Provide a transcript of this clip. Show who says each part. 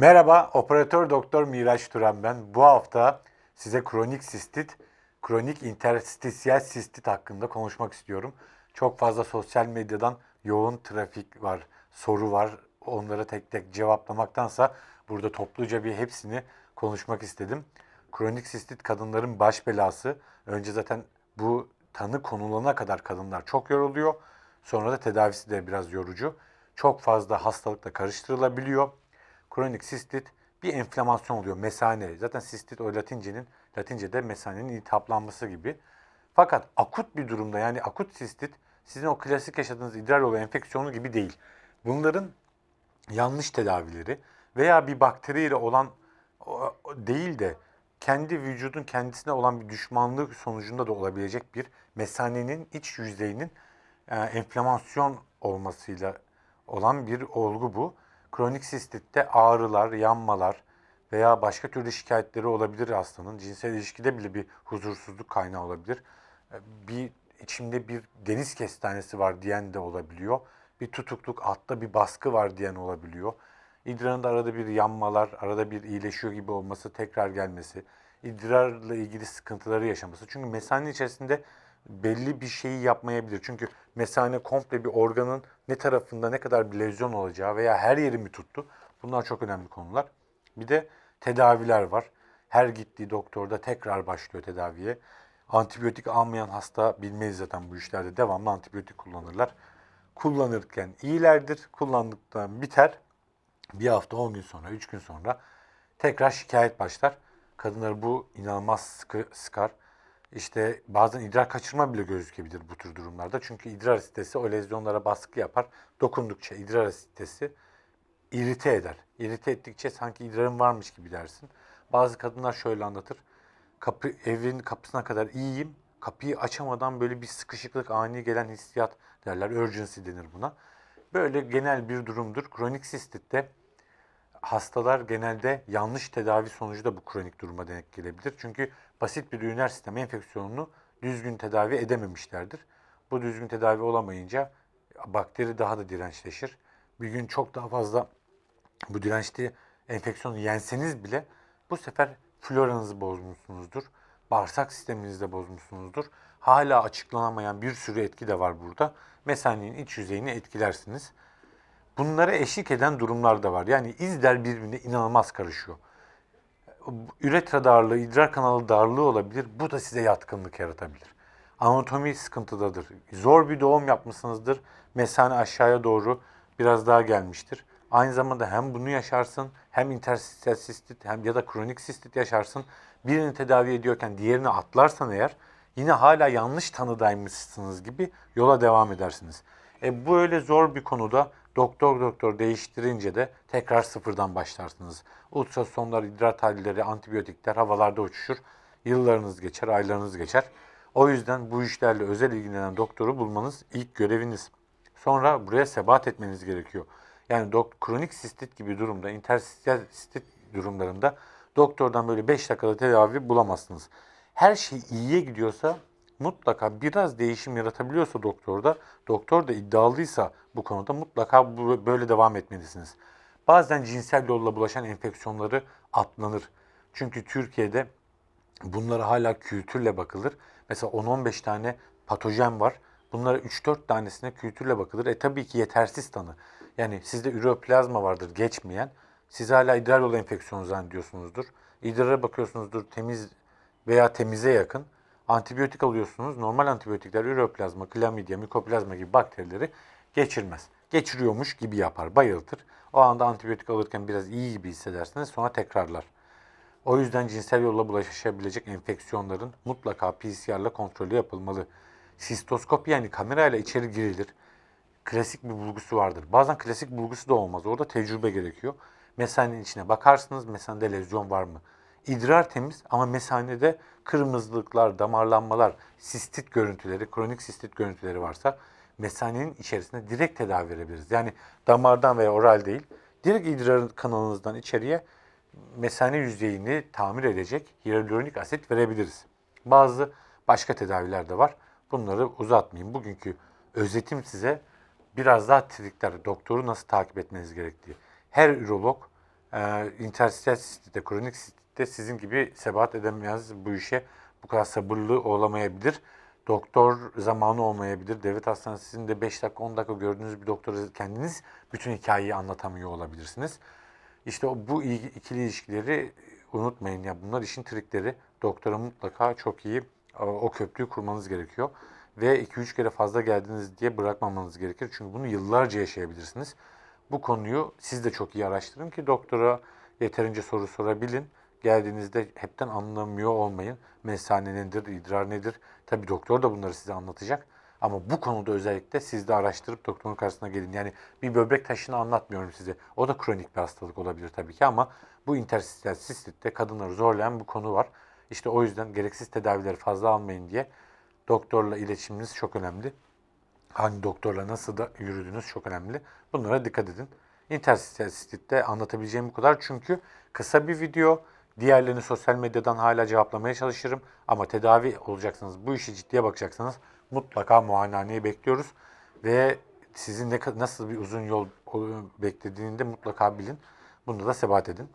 Speaker 1: Merhaba, operatör doktor Miraç Turan ben. Bu hafta size kronik sistit, kronik interstisyal sistit hakkında konuşmak istiyorum. Çok fazla sosyal medyadan yoğun trafik var, soru var. Onlara tek tek cevaplamaktansa burada topluca bir hepsini konuşmak istedim. Kronik sistit kadınların baş belası. Önce zaten bu tanı konulana kadar kadınlar çok yoruluyor. Sonra da tedavisi de biraz yorucu. Çok fazla hastalıkla karıştırılabiliyor. Kronik sistit bir enflamasyon oluyor. Mesane. Zaten sistit o Latince'nin Latince'de mesanenin iltihaplanması gibi. Fakat akut bir durumda yani akut sistit sizin o klasik yaşadığınız idrar yolu enfeksiyonu gibi değil. Bunların yanlış tedavileri veya bir bakteriyle olan değil de kendi vücudun kendisine olan bir düşmanlık sonucunda da olabilecek bir mesanenin iç yüzeyinin e, enflamasyon olmasıyla olan bir olgu bu. Kronik sistitte ağrılar, yanmalar veya başka türlü şikayetleri olabilir hastanın. Cinsel ilişkide bile bir huzursuzluk kaynağı olabilir. E, Bir içimde bir deniz kestanesi var diyen de olabiliyor. Bir tutukluk, altta bir baskı var diyen olabiliyor. İdrarında arada bir yanmalar, arada bir iyileşiyor gibi olması, tekrar gelmesi, idrarla ilgili sıkıntıları yaşaması. Çünkü mesanenin içerisinde belli bir şeyi yapmayabilir. Çünkü mesane komple bir organın ne tarafında ne kadar bir lezyon olacağı veya her yeri mi tuttu? Bunlar çok önemli konular. Bir de tedaviler var. Her gittiği doktorda tekrar başlıyor tedaviye. Antibiyotik almayan hasta bilmeyiz zaten bu işlerde devamlı antibiyotik kullanırlar. Kullanırken iyilerdir, kullandıktan biter. Bir hafta, 10 gün sonra, 3 gün sonra tekrar şikayet başlar. Kadınlar bu inanılmaz sıkı, sıkar. İşte bazen idrar kaçırma bile gözükebilir bu tür durumlarda. Çünkü idrar asitesi o lezyonlara baskı yapar. Dokundukça idrar asitesi irite eder. İrite ettikçe sanki idrarın varmış gibi dersin. Bazı kadınlar şöyle anlatır. Kapı, evin kapısına kadar iyiyim. Kapıyı açamadan böyle bir sıkışıklık, ani gelen hissiyat derler. Urgency denir buna. Böyle genel bir durumdur. Kronik sistitte hastalar genelde yanlış tedavi sonucu da bu kronik duruma denk gelebilir. Çünkü basit bir üriner sistem enfeksiyonunu düzgün tedavi edememişlerdir. Bu düzgün tedavi olamayınca bakteri daha da dirençleşir. Bir gün çok daha fazla bu dirençli enfeksiyonu yenseniz bile bu sefer floranızı bozmuşsunuzdur. Bağırsak sisteminizi de bozmuşsunuzdur. Hala açıklanamayan bir sürü etki de var burada. Mesanenin iç yüzeyini etkilersiniz. Bunlara eşlik eden durumlar da var. Yani izler birbirine inanılmaz karışıyor. Üretra darlığı, idrar kanalı darlığı olabilir. Bu da size yatkınlık yaratabilir. Anatomi sıkıntıdadır. Zor bir doğum yapmışsınızdır. Mesane aşağıya doğru biraz daha gelmiştir. Aynı zamanda hem bunu yaşarsın, hem interstisyal sistit hem ya da kronik sistit yaşarsın. Birini tedavi ediyorken diğerini atlarsan eğer yine hala yanlış tanıdaymışsınız gibi yola devam edersiniz. E bu öyle zor bir konuda doktor doktor değiştirince de tekrar sıfırdan başlarsınız. Ultrasonlar, idrar tahlilleri, antibiyotikler havalarda uçuşur. Yıllarınız geçer, aylarınız geçer. O yüzden bu işlerle özel ilgilenen doktoru bulmanız ilk göreviniz. Sonra buraya sebat etmeniz gerekiyor. Yani kronik sistit gibi durumda, interstisyal sistit durumlarında doktordan böyle 5 dakikada tedavi bulamazsınız. Her şey iyiye gidiyorsa mutlaka biraz değişim yaratabiliyorsa doktorda, doktor da iddialıysa bu konuda mutlaka böyle devam etmelisiniz. Bazen cinsel yolla bulaşan enfeksiyonları atlanır. Çünkü Türkiye'de bunlara hala kültürle bakılır. Mesela 10-15 tane patojen var. Bunlara 3-4 tanesine kültürle bakılır. E tabii ki yetersiz tanı. Yani sizde üroplazma vardır geçmeyen. Siz hala idrar yolu enfeksiyonu zannediyorsunuzdur. İdrara bakıyorsunuzdur temiz veya temize yakın. Antibiyotik alıyorsunuz. Normal antibiyotikler üroplazma, klamidya, mikoplazma gibi bakterileri geçirmez. Geçiriyormuş gibi yapar, bayıltır. O anda antibiyotik alırken biraz iyi gibi hissedersiniz sonra tekrarlar. O yüzden cinsel yolla bulaşabilecek enfeksiyonların mutlaka PCR'la kontrolü yapılmalı. Sistoskopi yani kamerayla içeri girilir. Klasik bir bulgusu vardır. Bazen klasik bulgusu da olmaz. Orada tecrübe gerekiyor. Mesanenin içine bakarsınız. Mesanede lezyon var mı? İdrar temiz ama mesanede kırmızılıklar, damarlanmalar, sistit görüntüleri, kronik sistit görüntüleri varsa mesanenin içerisinde direkt tedavi verebiliriz. Yani damardan veya oral değil, direkt idrar kanalınızdan içeriye mesane yüzeyini tamir edecek hyaluronik asit verebiliriz. Bazı başka tedaviler de var. Bunları uzatmayayım. Bugünkü özetim size biraz daha trikler, doktoru nasıl takip etmeniz gerektiği. Her ürolog Ee, interstitial sistitte, kronik sistitte sizin gibi sebat edemez bu işe. Bu kadar sabırlı olamayabilir. Doktor zamanı olmayabilir. Devlet hastanesinde 5 dakika 10 dakika gördüğünüz bir doktora kendiniz bütün hikayeyi anlatamıyor olabilirsiniz. İşte bu il- ikili ilişkileri unutmayın ya bunlar işin trikleri. Doktora mutlaka çok iyi o köprüyü kurmanız gerekiyor. Ve 2-3 kere fazla geldiniz diye bırakmamanız gerekir. Çünkü bunu yıllarca yaşayabilirsiniz. Bu konuyu siz de çok iyi araştırın ki doktora yeterince soru sorabilin. Geldiğinizde hepten anlamıyor olmayın. Mesane nedir, idrar nedir? Tabii doktor da bunları size anlatacak. Ama bu konuda özellikle siz de araştırıp doktorun karşısına gelin. Yani bir böbrek taşını anlatmıyorum size. O da kronik bir hastalık olabilir tabii ki ama bu interstitial sistitte kadınları zorlayan bu konu var. İşte o yüzden gereksiz tedavileri fazla almayın diye doktorla iletişiminiz çok önemli. Hangi doktorla nasıl da yürüdüğünüz çok önemli. Bunlara dikkat edin. Interstitial sistitte anlatabileceğim bu kadar. Çünkü kısa bir video. Diğerlerini sosyal medyadan hala cevaplamaya çalışırım. Ama tedavi olacaksınız, bu işi ciddiye bakacaksanız mutlaka muayenehaneyi bekliyoruz. Ve sizin ne, nasıl bir uzun yol beklediğini de mutlaka bilin. Bunda da sebat edin.